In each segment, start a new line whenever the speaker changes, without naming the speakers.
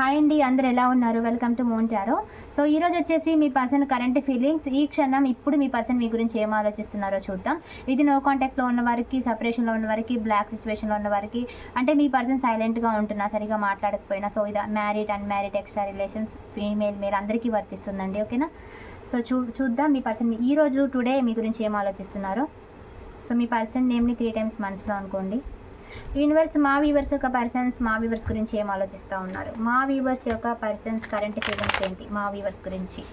Hi అండి అందరు ఎలా ఉన్నారు? వెల్కమ్ టు మోంటారో సో ఈ రోజు వచ్చేసి మీ పర్సన్ కరెంట్ ఫీలింగ్స్ ఈ క్షణం ఇప్పుడు మీ పర్సన్ మీ గురించి ఏం ఆలోచిస్తున్నారో చూద్దాం. ఇది నో కాంటాక్ట్లో ఉన్న వారికి సపరేషన్లో ఉన్న వారికి బ్లాక్ సిచ్యువేషన్లో ఉన్న వారికి అంటే మీ పర్సన్ సైలెంట్గా ఉంటున్నా సరిగా మాట్లాడకపోయినా సో ఇది married and married extra relations female మీరు అందరికీ వర్తిస్తుందండి ఓకేనా సో చూ చూద్దాం మీ పర్సన్ ఈ రోజు టుడే మీ గురించి ఏం ఆలోచిస్తున్నారో. సో మీ పర్సన్ నేమ్ని త్రీ టైమ్స్ మనసులో అనుకోండి. యూనివర్స్ మా వీవర్స్ యొక్క పర్సన్స్ మా వీవర్స్ గురించి ఏం ఆలోచిస్తూ ఉన్నారు? మా వీవర్స్ యొక్క పర్సన్స్ కరెంట్ ఫీలింగ్స్ ఏంటి? మా వీవర్స్ గురించి.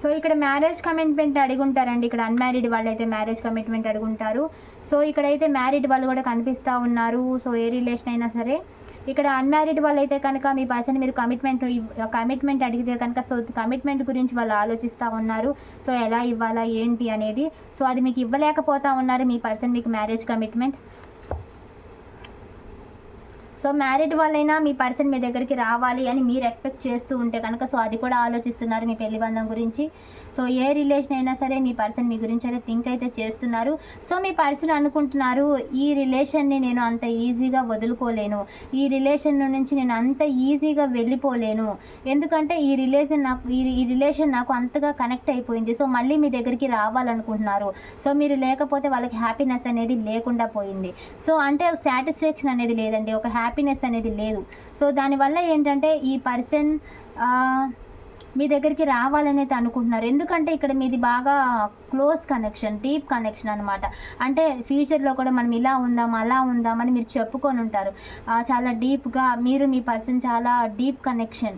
సో ఇక్కడ మ్యారేజ్ కమిట్మెంట్ అడుగుంటారండి. ఇక్కడ అన్మ్యారీడ్ వాళ్ళు అయితే మ్యారేజ్ కమిట్మెంట్ అడుగుంటారు. సో ఇక్కడైతే మ్యారీడ్ వాళ్ళు కూడా కనిపిస్తూ ఉన్నారు. సో ఏ రిలేషన్ అయినా సరే. ఇక్కడ అన్మ్యారీడ్ వాళ్ళు అయితే కనుక మీ పర్సన్ మీరు కమిట్మెంట్ కమిట్మెంట్ అడిగితే కనుక సో కమిట్మెంట్ గురించి వాళ్ళు ఆలోచిస్తూ ఉన్నారు. సో ఎలా ఇవ్వాలా ఏంటి అనేది. సో అది మీకు ఇవ్వలేకపోతా ఉన్నారు. మీ పర్సన్ మీకు మ్యారేజ్ కమిట్మెంట్. సో మ్యారీడ్ వాళ్ళైనా మీ పర్సన్ మీ దగ్గరికి రావాలి అని మీరు ఎక్స్పెక్ట్ చేస్తూ ఉంటే కనుక సో అది కూడా ఆలోచిస్తున్నారు మీ పెళ్ళి బంధం గురించి. సో ఏ రిలేషన్ అయినా సరే మీ పర్సన్ మీ గురించి అయితే థింక్ అయితే చేస్తున్నారు. సో మీ పర్సన్ అనుకుంటున్నారు ఈ రిలేషన్ని నేను అంత ఈజీగా వదులుకోలేను. ఈ రిలేషన్ నుంచి నేను అంత ఈజీగా వెళ్ళిపోలేను. ఎందుకంటే ఈ రిలేషన్ నాకు ఈ ఈ రిలేషన్ నాకు అంతగా కనెక్ట్ అయిపోయింది. సో మళ్ళీ మీ దగ్గరికి రావాలనుకుంటున్నారు. సో మీరు లేకపోతే వాళ్ళకి హ్యాపీనెస్ అనేది లేకుండా పోయింది. సో అంటే సాటిస్ఫాక్షన్ అనేది లేదండి. ఒక హ్యాపీ హ్యాపీనెస్ అనేది లేదు. సో దానివల్ల ఏంటంటే ఈ పర్సన్ మీ దగ్గరికి రావాలనేది అనుకుంటున్నారు. ఎందుకంటే ఇక్కడ మీది బాగా క్లోజ్ కనెక్షన్ డీప్ కనెక్షన్ అనమాట అంటే ఫ్యూచర్లో కూడా మనం ఇలా ఉందాం అలా ఉందాం అని మీరు చెప్పుకొని ఉంటారు. చాలా డీప్గా మీరు మీ పర్సన్ చాలా డీప్ కనెక్షన్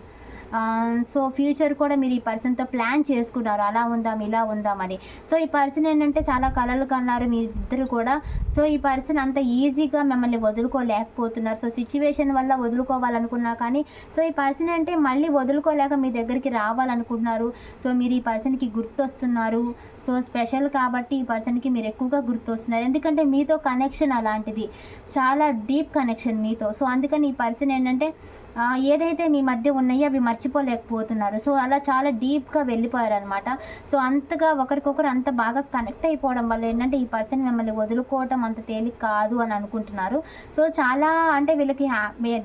సో ఫ్యూచర్ కూడా మీరు ఈ పర్సన్తో ప్లాన్ చేసుకున్నారు. అలా ఉందాం ఇలా ఉందాం అని. సో ఈ పర్సన్ ఏంటంటే చాలా కలలు కన్నారు మీ ఇద్దరు కూడా. సో ఈ పర్సన్ అంత ఈజీగా మిమ్మల్ని వదులుకోలేకపోతున్నారు. సో సిచ్యువేషన్ వల్ల వదులుకోవాలనుకున్నా కానీ సో ఈ పర్సన్ అంటే మళ్ళీ వదులుకోలేక మీ దగ్గరికి రావాలనుకుంటున్నారు. సో మీరు ఈ పర్సన్కి గుర్తొస్తున్నారు. సో స్పెషల్ కాబట్టి ఈ పర్సన్కి మీరు ఎక్కువగా గుర్తొస్తున్నారు. ఎందుకంటే మీతో కనెక్షన్ అలాంటిది. చాలా డీప్ కనెక్షన్ మీతో. సో అందుకని ఈ పర్సన్ ఏంటంటే ఏదైతే మీ మధ్య ఉన్నాయో అవి మర్చిపోలేకపోతున్నారు. సో అలా చాలా డీప్గా వెళ్ళిపోయారు అనమాట సో అంతగా ఒకరికొకరు అంత బాగా కనెక్ట్ అయిపోవడం వల్ల ఏంటంటే ఈ పర్సన్ మిమ్మల్ని వదులుకోవటం అంత తేలిక కాదు అని అనుకుంటున్నారు. సో చాలా అంటే వీళ్ళకి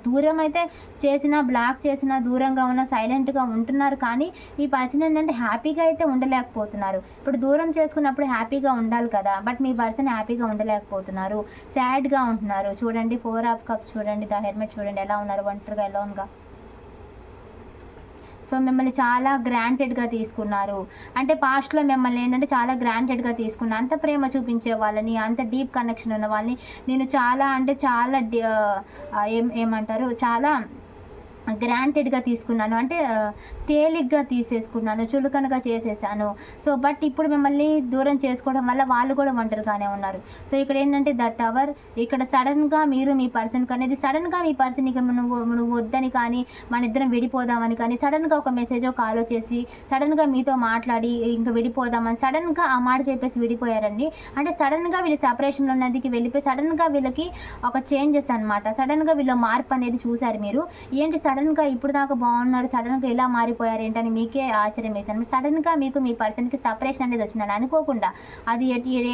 దూరం అయితే చేసినా బ్లాక్ చేసినా దూరంగా ఉన్న సైలెంట్గా ఉంటున్నారు. కానీ ఈ పర్సన్ ఏంటంటే హ్యాపీగా అయితే ఉండలేకపోతున్నారు. ఇప్పుడు దూరం చేసుకున్నప్పుడు హ్యాపీగా ఉండాలి కదా. బట్ మీ పర్సన్ హ్యాపీగా ఉండలేకపోతున్నారు. సాడ్గా ఉంటున్నారు. చూడండి ఫోర్ ఆఫ్ కప్స్ చూడండి ద హెల్మెట్ చూడండి ఎలా ఉన్నారు? ఒంటరిగా డౌన్గా సో మిమ్మల్ని చాలా గ్రాంటెడ్గా తీసుకున్నారు. అంటే పాస్ట్లో మిమ్మల్ని ఏంటంటే చాలా గ్రాంటెడ్గా తీసుకున్నారు అంత ప్రేమ చూపించే వాళ్ళని అంత డీప్ కనెక్షన్ ఉన్న వాళ్ళని నేను చాలా అంటే చాలా ఏం ఏమంటారు చాలా గ్రాంటెడ్గా తీసుకున్నాను. అంటే తేలిగ్గా తీసేసుకున్నాను చులకనగా చేసేసాను. సో బట్ ఇప్పుడు మిమ్మల్ని దూరం చేసుకోవడం వల్ల వాళ్ళు కూడా ఒంటరిగానే ఉన్నారు. సో ఇక్కడ ఏంటంటే దట్ అవర్ ఇక్కడ సడన్గా మీరు మీ పర్సన్కి అనేది సడన్గా మీ పర్సన్ ఇక నువ్వు నువ్వు వద్దని కానీ మన ఇద్దరం విడిపోదామని కానీ సడన్గా ఒక మెసేజ్ కాల్ చేసి సడన్గా మీతో మాట్లాడి ఇంకా విడిపోదామని సడన్గా ఆ మాట చెప్పేసి విడిపోయారండి. అంటే సడన్గా వీళ్ళు సపరేషన్లో ఉన్నదికి వెళ్ళిపోయి సడన్గా వీళ్ళకి ఒక చేంజెస్ అనమాట సడన్గా వీళ్ళ మార్పు అనేది చూశారు మీరు. ఏంటి సడన్గా ఇప్పుడు దాకా బాగున్నారు సడన్గా ఇలా మారిపోయారు ఏంటని మీకే ఆశ్చర్యం వేసాను సడన్గా మీకు మీ పర్సన్కి సపరేషన్ అనేది వచ్చిందని అనుకోకుండా అది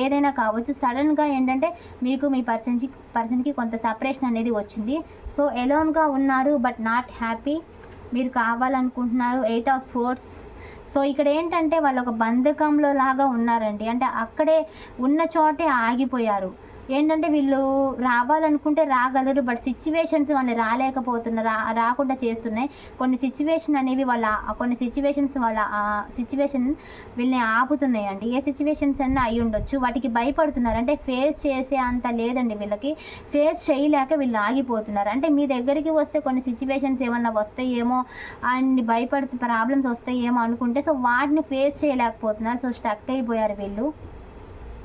ఏదైనా కావచ్చు సడన్గా ఏంటంటే మీకు మీ పర్సన్కి పర్సన్కి కొంత సపరేషన్ అనేది వచ్చింది. సో ఎలోన్గా ఉన్నారు బట్ నాట్ హ్యాపీ. మీరు కావాలనుకుంటున్నారు ఎయిట్ ఆఫ్ స్పోర్ట్స్ సో ఇక్కడ ఏంటంటే వాళ్ళు ఒక బంధకంలో లాగా ఉన్నారండి. అంటే అక్కడే ఉన్న చోటే ఆగిపోయారు. ఏంటంటే వీళ్ళు రావాలనుకుంటే రాగలరు బట్ సిచ్యువేషన్స్ వాళ్ళని రాలేకపోతున్నారు రా రాకుండా చేస్తున్నాయి. కొన్ని సిచ్యువేషన్ అనేవి వాళ్ళ కొన్ని సిచ్యువేషన్స్ వాళ్ళ సిచ్యువేషన్ వీళ్ళని ఆపుతున్నాయండి. ఏ సిచ్యువేషన్స్ అన్నా అయి ఉండొచ్చు. వాటికి భయపడుతున్నారు. అంటే ఫేస్ చేసే అంత లేదండి వీళ్ళకి. ఫేస్ చేయలేక వీళ్ళు ఆగిపోతున్నారు. అంటే మీ దగ్గరికి వస్తే కొన్ని సిచ్యువేషన్స్ ఏమన్నా వస్తాయేమో అండ్ భయపడుతూ ప్రాబ్లమ్స్ వస్తాయేమో అనుకుంటే సో వాటిని ఫేస్ చేయలేకపోతున్నారు. సో స్టక్ అయిపోయారు వీళ్ళు.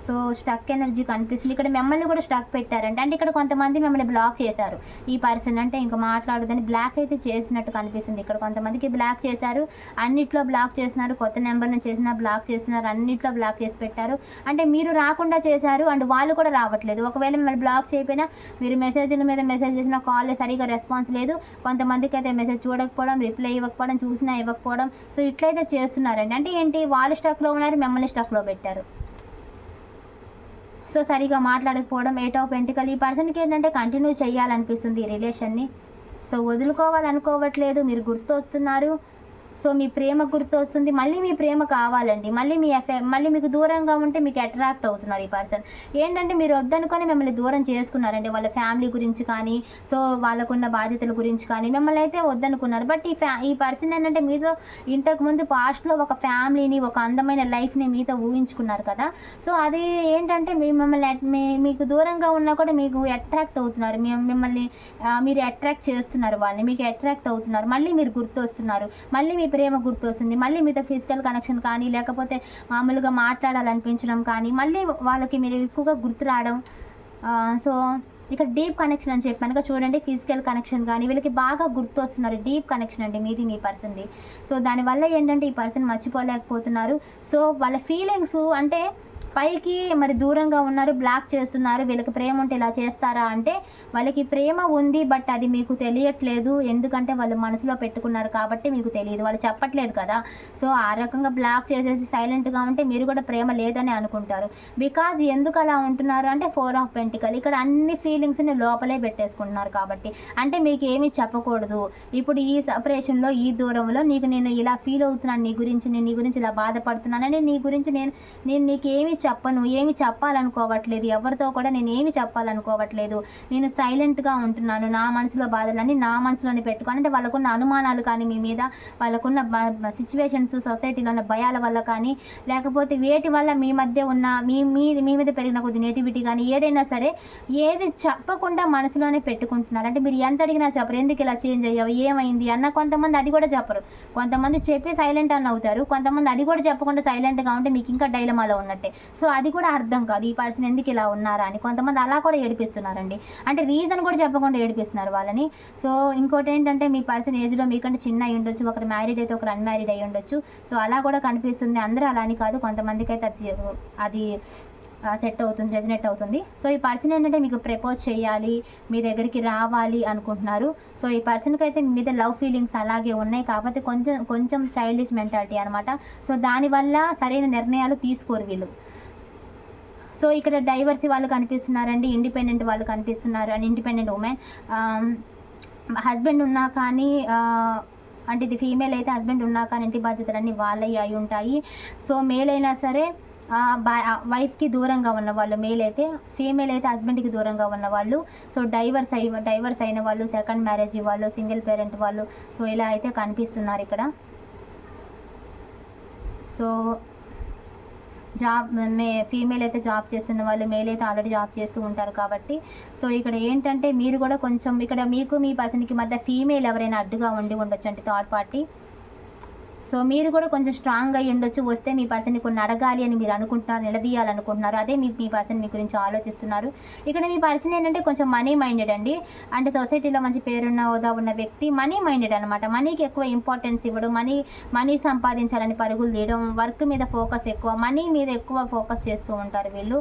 సో స్టక్ ఎనర్జీ కనిపిస్తుంది. ఇక్కడ మిమ్మల్ని కూడా స్టక్ పెట్టారంటే. అంటే ఇక్కడ కొంతమంది మిమ్మల్ని బ్లాక్ చేశారు. ఈ పర్సన్ అంటే ఇంకా మాట్లాడదని బ్లాక్ అయితే చేసినట్టు కనిపిస్తుంది. ఇక్కడ కొంతమందికి బ్లాక్ చేశారు. అన్నిట్లో బ్లాక్ చేసినారు కొత్త నెంబర్ నుంచి చేసినా బ్లాక్ చేస్తున్నారు. అన్నిట్లో బ్లాక్ చేసి పెట్టారు. అంటే మీరు రాకుండా చేశారు అండ్ వాళ్ళు కూడా రావట్లేదు. ఒకవేళ మిమ్మల్ని బ్లాక్ చేయకపోయినా మీరు మెసేజ్ల మీద మెసేజ్ చేసిన కాల్ సరిగా రెస్పాన్స్ లేదు. కొంతమందికి అయితే మెసేజ్ చూడకపోవడం రిప్లై ఇవ్వకపోవడం చూసినా ఇవ్వకపోవడం. సో ఇట్లయితే చేస్తున్నారండి. అంటే ఏంటి? వాళ్ళు స్టక్లో ఉన్నారు మిమ్మల్ని స్టక్లో పెట్టారు. సో సరిగా మాట్లాడకపోవడం ఏటో ఆఫ్ ఈ పర్సన్కి ఏంటంటే కంటిన్యూ చేయాలనిపిస్తుంది ఈ రిలేషన్ని. సో వదులుకోవాలనుకోవట్లేదు మీరు గుర్తు వస్తున్నారు సో మీ ప్రేమ గుర్తు వస్తుంది మళ్ళీ మీ ప్రేమ కావాలండి. మళ్ళీ మీ ఎఫె మళ్ళీ మీకు దూరంగా ఉంటే మీకు అట్రాక్ట్ అవుతున్నారు ఈ పర్సన్ ఏంటంటే మీరు వద్దనుకొని మిమ్మల్ని దూరం చేసుకున్నారండి. వాళ్ళ ఫ్యామిలీ గురించి కానీ సో వాళ్ళకున్న బాధ్యతల గురించి కానీ మిమ్మల్ని అయితే వద్దనుకున్నారు. బట్ ఈ ఫ్యా ఈ పర్సన్ ఏంటంటే మీతో ఇంతకుముందు పాస్ట్లో ఒక ఫ్యామిలీని ఒక అందమైన లైఫ్ని మీతో ఊహించుకున్నారు కదా. సో అది ఏంటంటే మీ మిమ్మల్ని మీ మీకు దూరంగా ఉన్నా కూడా మీకు అట్రాక్ట్ అవుతున్నారు. మిమ్మల్ని మీరు అట్రాక్ట్ చేస్తున్నారు వాళ్ళని. మీకు అట్రాక్ట్ అవుతున్నారు. మళ్ళీ మీరు గుర్తు వస్తున్నారు మళ్ళీ మీ ప్రేమ గుర్తు వస్తుంది మళ్ళీ మీతో ఫిజికల్ కనెక్షన్ కానీ లేకపోతే మామూలుగా మాట్లాడాలనిపించడం కానీ మళ్ళీ వాళ్ళకి మీరు ఎక్కువగా గుర్తు రావడం సో ఇక్కడ డీప్ కనెక్షన్ అని చెప్పాను చూడండి ఫిజికల్ కనెక్షన్ కానీ వీళ్ళకి బాగా గుర్తు వస్తున్నారు డీప్ కనెక్షన్ అండి మీది మీ పర్సన్ది సో దానివల్ల ఏంటంటే ఈ పర్సన్ మర్చిపోలేకపోతున్నారు. సో వాళ్ళ ఫీలింగ్స్ అంటే పైకి మరి దూరంగా ఉన్నారు బ్లాక్ చేస్తున్నారు వీళ్ళకి ప్రేమ ఉంటే ఇలా చేస్తారా అంటే వాళ్ళకి ప్రేమ ఉంది బట్ అది మీకు తెలియట్లేదు. ఎందుకంటే వాళ్ళు మనసులో పెట్టుకున్నారు కాబట్టి మీకు తెలియదు. వాళ్ళు చెప్పట్లేదు కదా. సో ఆ రకంగా బ్లాక్ చేసేసి సైలెంట్గా ఉంటే మీరు కూడా ప్రేమ లేదని అనుకుంటారు. బికాజ్ ఎందుకు అలా ఉంటున్నారు అంటే ఫోర్ ఆఫ్ పెంటికల్. ఇక్కడ అన్ని ఫీలింగ్స్ని లోపలే పెట్టేసుకుంటున్నారు కాబట్టి. అంటే మీకు ఏమీ చెప్పకూడదు. ఇప్పుడు ఈ సపరేషన్లో ఈ దూరంలో నీకు నేను ఇలా ఫీల్ అవుతున్నాను నీ గురించి నేను నీ గురించి ఇలా బాధపడుతున్నానని నీ గురించి నేను నేను నీకు చెప్పను ఏమి చెప్పాలనుకోవట్లేదు ఎవరితో కూడా నేను ఏమి చెప్పాలనుకోవట్లేదు. నేను సైలెంట్గా ఉంటున్నాను నా మనసులో బాధలన్నీ నా మనసులోనే పెట్టుకొని అంటే వాళ్ళకున్న అనుమానాలు కానీ మీ మీద వాళ్ళకున్న సిచ్యువేషన్స్ సొసైటీలో ఉన్న భయాల వల్ల కానీ లేకపోతే వేటి వల్ల మీ మధ్య ఉన్న మీ మీ మీ మీద పెరిగిన కొద్ది నేటివిటీ కానీ ఏదైనా సరే ఏది చెప్పకుండా మనసులోనే పెట్టుకుంటున్నారు. అంటే మీరు ఎంత అడిగినా చెప్పరు ఎందుకు ఇలా చేంజ్ అయ్యావు ఏమైంది? అన్న కొంతమంది అది కూడా చెప్పరు. కొంతమంది చెప్పి సైలెంట్ అని అవుతారు కొంతమంది అది కూడా చెప్పకుండా సైలెంట్గా ఉంటే మీకు ఇంకా డైలమాలో ఉన్నట్టే. సో అది కూడా అర్థం కాదు ఈ పర్సన్ ఎందుకు ఇలా ఉన్నారా అని. కొంతమంది అలా కూడా ఏడిపిస్తున్నారండి. అంటే రీజన్ కూడా చెప్పకుండా ఏడిపిస్తున్నారు వాళ్ళని. సో ఇంకోటి ఏంటంటే మీ పర్సన్ ఏజ్లో మీకంటే చిన్న అయి ఉండొచ్చు ఒకరు మ్యారీడ్ అయితే ఒకరు అన్మ్యారీడ్ అయి ఉండొచ్చు. సో అలా కూడా కనిపిస్తుంది. అందరూ అలా అని కాదు. కొంతమందికి అయితే అది అది సెట్ అవుతుంది రెజనెట్ అవుతుంది. సో ఈ పర్సన్ ఏంటంటే మీకు ప్రపోజ్ చేయాలి మీ దగ్గరికి రావాలి అనుకుంటున్నారు. సో ఈ పర్సన్కి అయితే మీ మీద లవ్ ఫీలింగ్స్ అలాగే ఉన్నాయి. కాకపోతే కొంచెం కొంచెం చైల్డిష్ మెంటాలిటీ అనమాట సో దానివల్ల సరైన నిర్ణయాలు తీసుకోరు వీళ్ళు. సో ఇక్కడ డైవర్సీ వాళ్ళు కనిపిస్తున్నారండి ఇండిపెండెంట్ వాళ్ళు కనిపిస్తున్నారు. అండ్ ఇండిపెండెంట్ ఉమెన్ హస్బెండ్ ఉన్నా కానీ అంటే ఇది ఫీమేల్ అయితే హస్బెండ్ ఉన్నా కానీ ఇంటి బాధ్యతలన్నీ వాళ్ళవి అయి ఉంటాయి. సో మేల్ అయినా సరే వైఫ్కి దూరంగా ఉన్న వాళ్ళు మేల్ అయితే ఫీమేల్ అయితే హస్బెండ్కి దూరంగా ఉన్న వాళ్ళు. సో డైవర్స్ అయి డైవర్స్ అయిన వాళ్ళు సెకండ్ మ్యారేజ్ వాళ్ళు సింగిల్ పేరెంట్ వాళ్ళు. సో ఇలా అయితే కనిపిస్తున్నారు ఇక్కడ. సో జాబ్ మే ఫీమేల్ అయితే జాబ్ చేస్తున్న వాళ్ళు మేల్ అయితే ఆల్రెడీ జాబ్ చేస్తూ ఉంటారు కాబట్టి. సో ఇక్కడ ఏంటంటే మీరు కూడా కొంచెం ఇక్కడ మీకు మీ పర్సన్కి మధ్య ఫీమేల్ ఎవరైనా అడ్డుగా ఉండి ఉండొచ్చు అంటే థర్డ్ పార్టీ సో మీరు కూడా కొంచెం స్ట్రాంగ్ అయ్యి ఉండొచ్చు. వస్తే మీ పర్సన్ని కొన్ని అడగాలి అని మీరు అనుకుంటున్నారు నిలదీయాలనుకుంటున్నారు. అదే మీ మీ పర్సన్ మీ గురించి ఆలోచిస్తున్నారు. ఇక్కడ మీ పర్సన్ ఏంటంటే కొంచెం మనీ మైండెడ్ అండి. అంటే సొసైటీలో మంచి పేరున్న హోదా ఉన్న వ్యక్తి మనీ మైండెడ్ అనమాట మనీకి ఎక్కువ ఇంపార్టెన్స్ ఇవ్వడం. మనీ మనీ సంపాదించాలని పరుగులు తీయడం వర్క్ మీద ఫోకస్ ఎక్కువ మనీ మీద ఎక్కువ ఫోకస్ చేస్తూ ఉంటారు వీళ్ళు.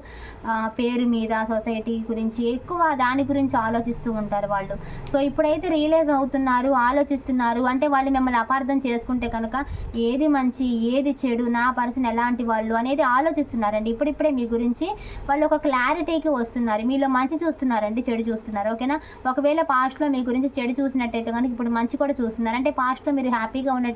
పేరు మీద సొసైటీ గురించి ఎక్కువ దాని గురించి ఆలోచిస్తూ ఉంటారు వాళ్ళు. సో ఇప్పుడైతే రియలైజ్ అవుతున్నారు ఆలోచిస్తున్నారు. అంటే వాళ్ళు మిమ్మల్ని అపార్థం చేసుకుంటే కనుక ఏది మంచి ఏది చెడు నా పర్సన్ ఎలాంటి వాళ్ళు అనేది ఆలోచిస్తున్నారండి. ఇప్పుడిప్పుడే మీ గురించి వాళ్ళు ఒక క్లారిటీకి వస్తున్నారు. మీలో మంచి చూస్తున్నారండి చెడు చూస్తున్నారు. ఓకేనా? ఒకవేళ పాస్ట్లో మీ గురించి చెడు చూసినట్టయితే కనుక ఇప్పుడు మంచి కూడా చూస్తున్నారు. అంటే పాస్ట్లో మీరు హ్యాపీగా ఉన్న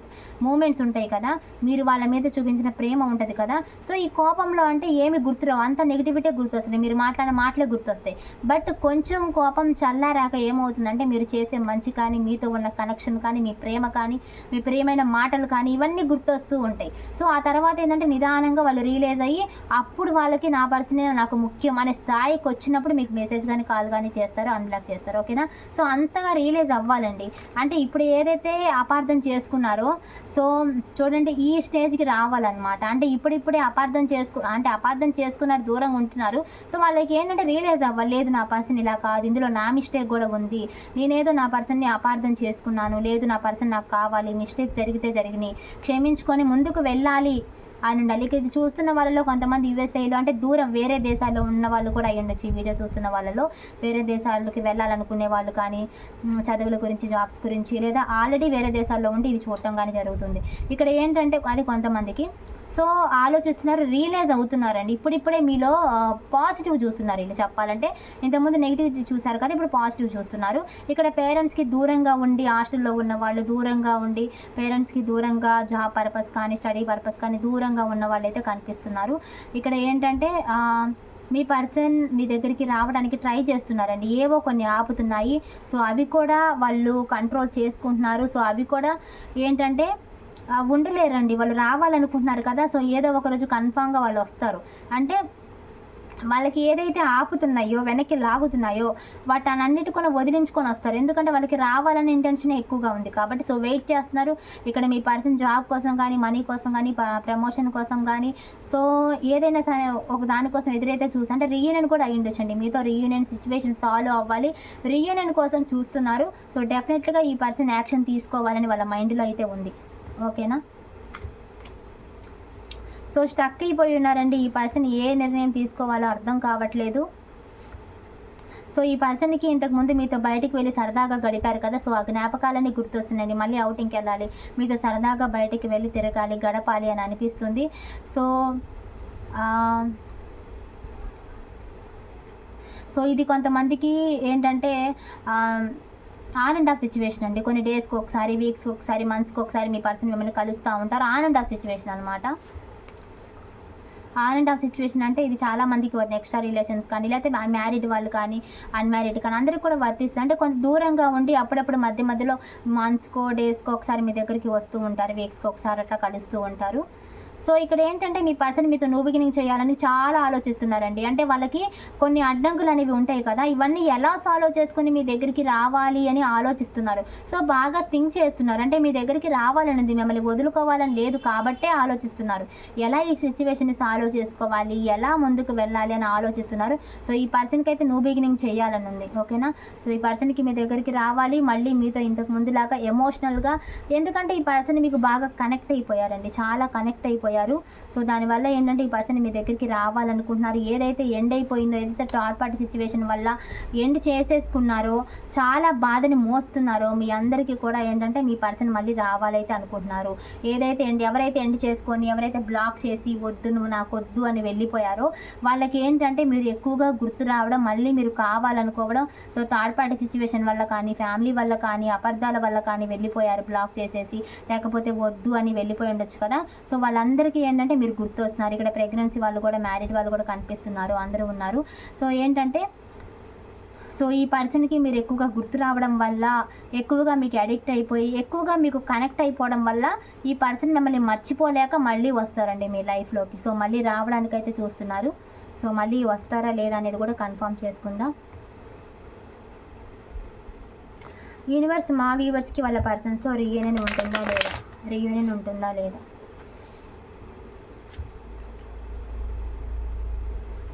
మూమెంట్స్ ఉంటాయి కదా మీరు వాళ్ళ మీద చూపించిన ప్రేమ ఉంటుంది కదా. సో ఈ కోపంలో అంటే ఏమి గుర్తురావు. అంత నెగిటివిటీ గుర్తొస్తుంది. మీరు మాట్లాడిన మాటలే గుర్తొస్తాయి. బట్ కొంచెం కోపం చల్లారాక ఏమవుతుందంటే మీరు చేసే మంచి కానీ మీతో ఉన్న కనెక్షన్ కానీ మీ ప్రేమ కానీ మీ ప్రియమైన మాటలు కానీ కానీ ఇవన్నీ గుర్తొస్తూ ఉంటాయి. సో ఆ తర్వాత ఏంటంటే నిదానంగా వాళ్ళు రియలైజ్ అయ్యి అప్పుడు వాళ్ళకి నా పర్సనే నాకు ముఖ్యం అనే స్థాయికి వచ్చినప్పుడు మీకు మెసేజ్ కానీ కాల్ కానీ చేస్తారు అన్లాక్ చేస్తారు ఓకేనా? సో అంతగా రియలైజ్ అవ్వాలండి. అంటే ఇప్పుడు ఏదైతే అపార్థం చేసుకున్నారో సో చూడండి ఈ స్టేజ్కి రావాలన్నమాట. అంటే ఇప్పుడిప్పుడే అపార్థం చేసుకు అంటే అపార్థం చేసుకున్నారు దూరంగా ఉంటున్నారు. సో వాళ్ళకి ఏంటంటే రియలైజ్ అవ్వాలి లేదు నా పర్సన్ ఇలా కాదు ఇందులో నా మిస్టేక్ కూడా ఉంది. నేనేదో నా పర్సన్ని అపార్థం చేసుకున్నాను లేదు నా పర్సన్ నాకు కావాలి మిస్టేక్ జరిగితే జరిగినాయి. క్షమించుకొని ముందుకు వెళ్ళాలి అని ఉండాలి. ఇక ఇది చూస్తున్న వాళ్ళలో కొంతమంది యూఎస్ఏలో అంటే దూరం వేరే దేశాల్లో ఉన్న వాళ్ళు కూడా అయ్యి ఉండొచ్చు ఈ వీడియో చూస్తున్న వాళ్ళలో. వేరే దేశాలకి వెళ్ళాలనుకునే వాళ్ళు కానీ చదువుల గురించి జాబ్స్ గురించి లేదా ఆల్రెడీ వేరే దేశాల్లో ఉండి ఇది చూడటం కానీ జరుగుతుంది. ఇక్కడ ఏంటంటే అది కొంతమందికి సో ఆలోచిస్తున్నారు రియలైజ్ అవుతున్నారండి. ఇప్పుడిప్పుడే మీలో పాజిటివ్ చూస్తున్నారు వీళ్ళు చెప్పాలంటే. ఇంతకుముందు నెగిటివ్ చూసారు కదా ఇప్పుడు పాజిటివ్ చూస్తున్నారు. ఇక్కడ పేరెంట్స్కి దూరంగా ఉండి హాస్టల్లో ఉన్న వాళ్ళు దూరంగా ఉండి పేరెంట్స్కి దూరంగా జాబ్ పర్పస్ కానీ స్టడీ పర్పస్ కానీ దూరంగా ఉన్న వాళ్ళు అయితే కనిపిస్తున్నారు. ఇక్కడ ఏంటంటే మీ పర్సన్ మీ దగ్గరికి రావడానికి ట్రై చేస్తున్నారండి. ఏవో కొన్ని ఆపుతున్నాయి. సో అవి కూడా వాళ్ళు కంట్రోల్ చేసుకుంటున్నారు. సో అవి కూడా ఏంటంటే ఉండలేరండి. వాళ్ళు రావాలనుకుంటున్నారు కదా. సో ఏదో ఒక రోజు కన్ఫామ్గా వాళ్ళు వస్తారు. అంటే వాళ్ళకి ఏదైతే ఆపుతున్నాయో వెనక్కి లాగుతున్నాయో వాటన్నిటి కూడా వదిలించుకొని వస్తారు. ఎందుకంటే వాళ్ళకి రావాలనే ఇంటెన్షన్ ఎక్కువగా ఉంది కాబట్టి సో వెయిట్ చేస్తున్నారు. ఇక్కడ మీ పర్సన్ జాబ్ కోసం కానీ మనీ కోసం కానీ ప్రమోషన్ కోసం కానీ సో ఏదైనా సరే ఒక దానికోసం ఎదురైతే చూస్తే అంటే రీయూనియన్ కూడా అయ్యి ఉండొచ్చండి. మీతో రీయూనియన్ సిచ్యువేషన్ సాల్వ్ అవ్వాలి. రీయూనియన్ కోసం చూస్తున్నారు. సో డెఫినెట్గా ఈ పర్సన్ యాక్షన్ తీసుకోవాలని వాళ్ళ మైండ్లో అయితే ఉంది. ఓకేనా? సో స్టక్ అయిపోయి ఉన్నారండి. ఈ పర్సన్ ఏ నిర్ణయం తీసుకోవాలో అర్థం కావట్లేదు. సో ఈ పర్సన్కి ఇంతకుముందు మీతో బయటికి వెళ్ళి సరదాగా గడిపారు కదా. సో ఆ జ్ఞాపకాలన్నీ గుర్తొస్తున్నాయండి. మళ్ళీ అవుటింగ్కి వెళ్ళాలి. మీతో సరదాగా బయటికి వెళ్ళి తిరగాలి గడపాలి అని అనిపిస్తుంది. సో సో ఇది కొంతమందికి ఏంటంటే ఆన్ అండ్ ఆఫ్ సిచ్యువేషన్ అండి. కొన్ని డేస్కి ఒకసారి వీక్స్కి ఒకసారి మంత్స్కి ఒకసారి మీ పర్సన్ మిమ్మల్ని కలుస్తూ ఉంటారు. ఆన్ అండ్ ఆఫ్ సిచ్యువేషన్ అనమాట ఆన్ అండ్ ఆఫ్ సిచ్యువేషన్ అంటే ఇది చాలా మందికి వద్దు ఎక్స్ట్రా రిలేషన్స్ కానీ లేకపోతే మ్యారీడ్ వాళ్ళు కానీ అన్మ్యారీడ్ కానీ అందరికీ కూడా వర్తిస్తుంది. అంటే కొంత దూరంగా ఉండి అప్పుడప్పుడు మధ్య మధ్యలో మంత్స్కో డేస్కో ఒకసారి మీ దగ్గరికి వస్తూ ఉంటారు వీక్స్కి ఒకసారి అట్లా కలుస్తూ ఉంటారు. సో ఇక్కడ ఏంటంటే మీ పర్సన్ మీతో నో బిగినింగ్ చేయాలని చాలా ఆలోచిస్తున్నారండి. అంటే వాళ్ళకి కొన్ని అడ్డంకులు అనేవి ఉంటాయి కదా ఇవన్నీ ఎలా సాల్వ్ చేసుకుని మీ దగ్గరికి రావాలి అని ఆలోచిస్తున్నారు. సో బాగా థింక్ చేస్తున్నారు. అంటే మీ దగ్గరికి రావాలని మిమ్మల్ని వదులుకోవాలని లేదు కాబట్టే ఆలోచిస్తున్నారు. ఎలా ఈ సిచ్యువేషన్ని సాల్వ్ చేసుకోవాలి ఎలా ముందుకు వెళ్ళాలి అని ఆలోచిస్తున్నారు. సో ఈ పర్సన్కి అయితే నో బిగినింగ్ చేయాలని ఉంది ఓకేనా సో ఈ పర్సన్కి మీ దగ్గరికి రావాలి మళ్ళీ మీతో ఇంతకు ముందులాగా ఎమోషనల్గా ఎందుకంటే ఈ పర్సన్ మీకు బాగా కనెక్ట్ అయిపోయారండి. చాలా కనెక్ట్ అయిపోయారు. సో దానివల్ల ఏంటంటే ఈ పర్సన్ మీ దగ్గరికి రావాలనుకుంటున్నారు. ఏదైతే ఎండ్ అయిపోయిందో ఏదైతే థర్డ్ పార్టీ సిచ్యువేషన్ వల్ల ఎండ్ చేసేసుకున్నారో చాలా బాధని మోస్తున్నారో మీ అందరికీ కూడా ఏంటంటే మీ పర్సన్ మళ్ళీ రావాలైతే అనుకుంటున్నారు. ఏదైతే ఎండ్ ఎవరైతే ఎండ్ చేసుకొని ఎవరైతే బ్లాక్ చేసి వద్దు నువ్వు నాకు వద్దు అని వెళ్ళిపోయారో వాళ్ళకి ఏంటంటే మీరు ఎక్కువగా గుర్తు రావడం మళ్ళీ మీరు కావాలనుకోవడం సో థర్డ్ పార్టీ సిచ్యువేషన్ వల్ల కానీ ఫ్యామిలీ వల్ల కానీ అపార్థాల వల్ల కానీ వెళ్ళిపోయారు బ్లాక్ చేసేసి లేకపోతే వద్దు అని వెళ్ళిపోయి ఉండొచ్చు కదా. సో వాళ్ళందరూ అందరికీ ఏంటంటే మీరు గుర్తు వస్తున్నారు ఇక్కడ ప్రెగ్నెన్సీ వాళ్ళు కూడా మ్యారీడ్ వాళ్ళు కూడా కనిపిస్తున్నారు. అందరూ ఉన్నారు. సో ఏంటంటే సో ఈ పర్సన్కి మీరు ఎక్కువగా గుర్తు రావడం వల్ల ఎక్కువగా మీకు అడిక్ట్ అయిపోయి ఎక్కువగా మీకు కనెక్ట్ అయిపోవడం వల్ల ఈ పర్సన్ మిమ్మల్ని మర్చిపోలేక మళ్ళీ వస్తారండి మీ లైఫ్లోకి సో మళ్ళీ రావడానికైతే చూస్తున్నారు. సో మళ్ళీ వస్తారా లేదా అనేది కూడా కన్ఫర్మ్ చేసుకుందాం. యూనివర్స్ మా వ్యూవర్స్కి వాళ్ళ పర్సన్స్తో రీయూనియన్ ఉంటుందా లేదా? రీయూనియన్ ఉంటుందా లేదా?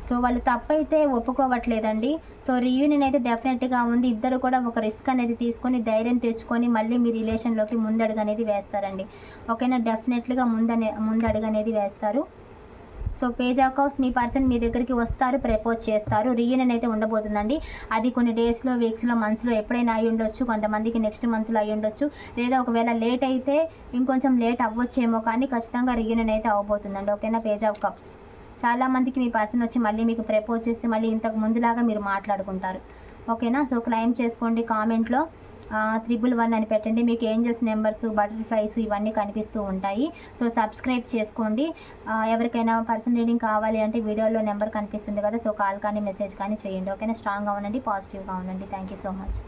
సో వాళ్ళు తప్పైతే ఒప్పుకోవట్లేదండి. సో రీయూనియన్ అయితే డెఫినెట్గా ఉంది. ఇద్దరు కూడా ఒక రిస్క్ అనేది తీసుకొని ధైర్యం తెచ్చుకొని మళ్ళీ మీ రిలేషన్లోకి ముందడుగు అనేది వేస్తారండి. ఓకేనా? డెఫినెట్గా ముందనే ముందడుగు అనేది వేస్తారు. సో పేజ్ అకౌంట్స్ మీ పర్సన్ మీ దగ్గరికి వస్తారు ప్రపోజ్ చేస్తారు. రీయూనియన్ అయితే ఉండబోతుందండి. అది కొన్ని డేస్లో వీక్స్లో మంత్స్లో ఎప్పుడైనా అయి ఉండొచ్చు. కొంతమందికి నెక్స్ట్ మంత్లో అయి ఉండొచ్చు. లేదా ఒకవేళ లేట్ అయితే ఇంకొంచెం లేట్ అవ్వచ్చేమో కానీ ఖచ్చితంగా రీయూనియన్ అయితే అవ్వబోతుందండి ఓకేనా? పేజ్ ఆఫ్ కప్స్ చాలామందికి మీ పర్సన్ వచ్చి మళ్ళీ మీకు ప్రపోజ్ చేస్తే మళ్ళీ ఇంతకు ముందులాగా మీరు మాట్లాడుకుంటారు. ఓకేనా? సో క్లైమ్ చేసుకోండి కామెంట్లో. త్రిబుల్ వన్ అని పెట్టండి. మీకు ఏంజల్స్ నెంబర్స్ బటర్ఫ్లైస్ ఇవన్నీ కనిపిస్తూ ఉంటాయి. సో సబ్స్క్రైబ్ చేసుకోండి. ఎవరికైనా పర్సన్ రీడింగ్ కావాలి అంటే వీడియోలో నెంబర్ కనిపిస్తుంది కదా సో కాల్ కానీ మెసేజ్ కానీ చేయండి. ఓకేనా? స్ట్రాంగ్గా ఉండండి పాజిటివ్గా ఉండండి. Thank you so much.